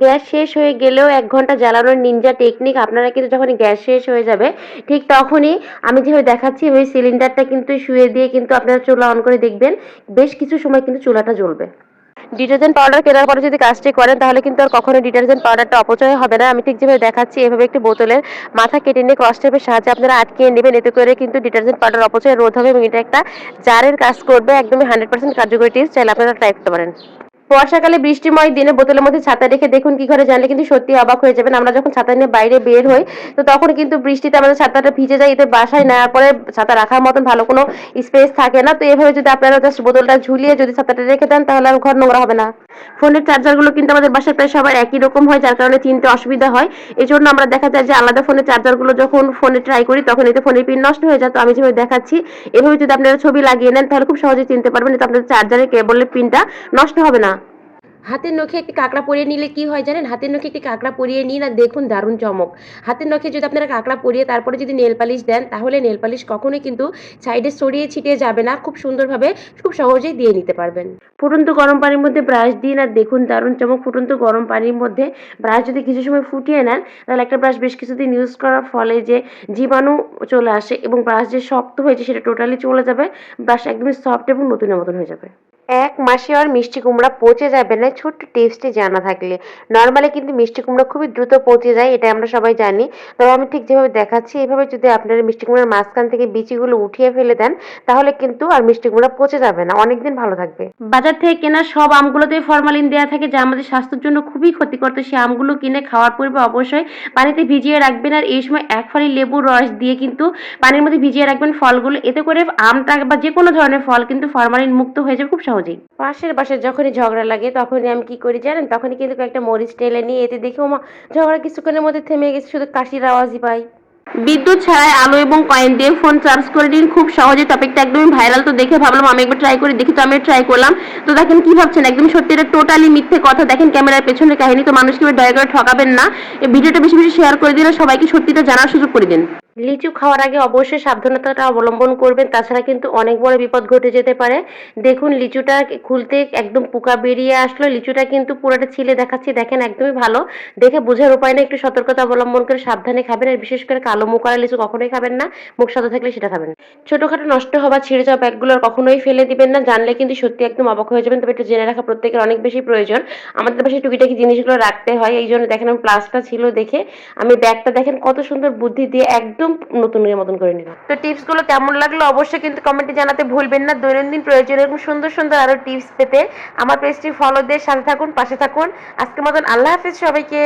Gas শেষ হয়ে গেলেও এক ঘণ্টা জ্বালানোর নিনজা টেকনিক আপনারা কিন্তু যখন গ্যাস শেষ হয়ে যাবে, ঠিক তখনই আমি যেভাবে দেখাচ্ছি ওই সিলিন্ডারটা কিন্তু শুয়ে দিয়ে কিন্তু আপনারা চুলা অন করে দেখবেন, বেশ কিছু সময় কিন্তু চুলাটা জ্বলবে। ডিটারজেন্ট পাউডার কেনার পরে যদি কাজটি করেন, তাহলে কিন্তু আর কখনো ডিটারজেন্ট পাউডারটা অপচয় হবে না। আমি ঠিক যেভাবে দেখাচ্ছি, এভাবে একটি বোতলের মাথা কেটে নিয়ে ক্রস টেপের সাহায্যে আপনারা আটকিয়ে নেবেন। এতে করে কিন্তু ডিটারজেন্ট পাউডার অপচয় রোধ হবে এবং এটা একটা জারের কাজ করবে। একদমই হান্ড্রেড পার্সেন্ট কার্যকরী টিপস চাইলে আপনারা ট্রাই করতে পারেন। বর্ষাকালে বৃষ্টিময় দিনে বোতলের মধ্যে ছাতা রেখে দেখুন কি করে জানলে কিন্তু সত্যি অবাক হয়ে যাবেন। আমরা যখন ছাতা নিয়ে বাইরে বের হই, তো তখন কিন্তু বৃষ্টিতে আমাদের ছাতাটা ভিজে যায়, এতে বাসায় নেওয়ার পরে ছাতা রাখার মতন ভালো কোনো স্পেস থাকে না। তো এভাবে যদি আপনারা জাস্ট বোতলটা ঝুলিয়ে যদি ছাতাটা রেখে দেন, তাহলে আর ঘর নোংরা হবে না। ফোনের চার্জারগুলো কিন্তু আমাদের বাসায় প্রায় সবার একই রকম হয়, যার কারণে চিনতে অসুবিধা হয়। এই জন্য আমরা দেখা যায় যে আলাদা ফোনের চার্জারগুলো যখন ফোনে ট্রাই করি, তখন এতে ফোনের পিন নষ্ট হয়ে যায়। তো আমি যেভাবে দেখাচ্ছি, এভাবে যদি আপনারা ছবি লাগিয়ে নেন, তাহলে খুব সহজে চিনতে পারবেন এতে আপনাদের চার্জারের কেবলের পিনটা নষ্ট হবে না। হাতের নখে একটি কাঁকড়া পরিয়ে নিলে কি হয় জানেন? হাতের নখে একটি কাঁকড়া পরিয়ে নিন আর দেখুন দারুণ চমক। হাতের নখে যদি আপনারা কাঁকড়া পরিয়ে তারপরে যদি নেল পালিশ দেন, তাহলে নেল পালিশ কখনোই কিন্তু সাইডে সরিয়ে ছিটিয়ে যাবে না, খুব সুন্দরভাবে খুব সহজেই দিয়ে নিতে পারবেন। ফুটন্ত গরম পানির মধ্যে ব্রাশ দিন আর দেখুন দারুণ চমক। ফুটন্ত গরম পানির মধ্যে ব্রাশ যদি কিছু সময় ফুটিয়ে নেন, তাহলে একটা ব্রাশ বেশ কিছুদিন ইউজ করার ফলে যে জীবাণু চলে আসে এবং ব্রাশ যে শক্ত হয়েছে সেটা টোটালি চলে যাবে। ব্রাশ একদমই সফট এবং নতুনের মতন হয়ে যাবে। এক মাসে আর মিষ্টি কুমড়া পচে যাবে না, ছোট্ট টিপসটি জানা থাকলে। নর্মালি কিন্তু মিষ্টি কুমড়া খুবই দ্রুত পচে যায়, এটা আমরা সবাই জানি। তবে আমি ঠিক যেভাবে দেখাচ্ছি, এভাবে যদি আপনারা মিষ্টি কুমড়ার মাঝখান থেকে বিচিগুলো উঠিয়ে ফেলে দেন, তাহলে কিন্তু আর মিষ্টি কুমড়া পচে যাবে না। অনেকদিন ভালো থাকবে। বাজার থেকে কেনা সব আমগুলোতে ফরমালিন দেওয়া থাকে, যা আমাদের স্বাস্থ্যের জন্য খুবই ক্ষতিকর। তো সেই আমগুলো কিনে খাওয়ার পূর্বে অবশ্যই পানিতে ভিজিয়ে রাখবেন, আর এই সময় এক ফালি লেবুর রস দিয়ে কিন্তু পানির মধ্যে ভিজিয়ে রাখবেন ফলগুলো। এতে করে আমটা বা যে কোনো ধরনের ফল কিন্তু ফরমালিন মুক্ত হয়ে যাবে খুব সহজেই। পাশের বাসায় যখনই ঝগড়া লাগে, তখনই আমি কি করি জানেন? তখনই কিন্তু একটা মরিচ টেলে নিয়ে এতে দেখি, ওমা, ঝগড়া কিছুক্ষণের মধ্যে থেমে গেছে, শুধু কাশির আওয়াজই পাই। বিদ্যুৎ ছাড়াই আলো এবং কয়েন দিয়ে ফোন চার্জ করে দিন খুব সহজে টপিকটা একদমই ভাইরাল তো দেখে ভাবলাম, আমি একবার ট্রাই করে, দেখি তো আমি ট্রাই করলাম। তো দেখেন কি ভাবছেন? একদম সত্যি এটা টোটালি মিথ্যে কথা। দেখেন ক্যামেরার পেছনের কাহিনী, তো মানুষকে দয়া করে ঠকাবেন না। এই ভিডিওটা বেশি বেশি শেয়ার করে দিলে সবাইকে সত্যিটা জানার সুযোগ করে দিন। লিচু খাওয়ার আগে অবশ্যই সাবধানতাটা অবলম্বন করবেন। তাছাড়া কিন্তু অনেক বড় বিপদ ঘটে যেতে পারে। দেখুন, লিচুটা খুলতে একদম পোকা বেরিয়ে আসলো। লিচুটা কিন্তু পুরোটা ছিলে দেখাচ্ছি, দেখেন একদমই ভালো। দেখে বোঝার উপায় না একটু সতর্কতা অবলম্বন করে সাবধানে খাবেন। আর বিশেষ করে কালো মুখ লিচু কখনোই খাবেন না, মুখ সাদা থাকলে সেটা খাবেন ছোটখাটো নষ্ট হওয়া, ছিঁড়ে যাওয়া ব্যাগগুলো কখনোই ফেলে দিবেন না। জানলে কিন্তু সত্যি একদম অবাক হয়ে যাবেন। তবে একটু জেনে রাখা প্রত্যেকের অনেক বেশি প্রয়োজন। আমাদের পাশে টুকিটাকি জিনিসগুলো রাখতে হয়। এই জন্য দেখেন আমি প্লাসটা ছিল দেখে। আমি ব্যাগটা দেখেন কত সুন্দর বুদ্ধি দিয়ে একদম নতুনের মতন করে নিলাম। তো টিপসগুলো কেমন লাগল অবশ্যই কিন্তু কমেন্টে জানাতে ভুলবেন না। দৈনন্দিন প্রয়োজনে এরকম সুন্দর সুন্দর আরও টিপস পেতে আমার পেজটি ফলো দিয়ে সাথে থাকুন, পাশে থাকুন। আজকের মতন আল্লাহ হাফিজ সবাইকে।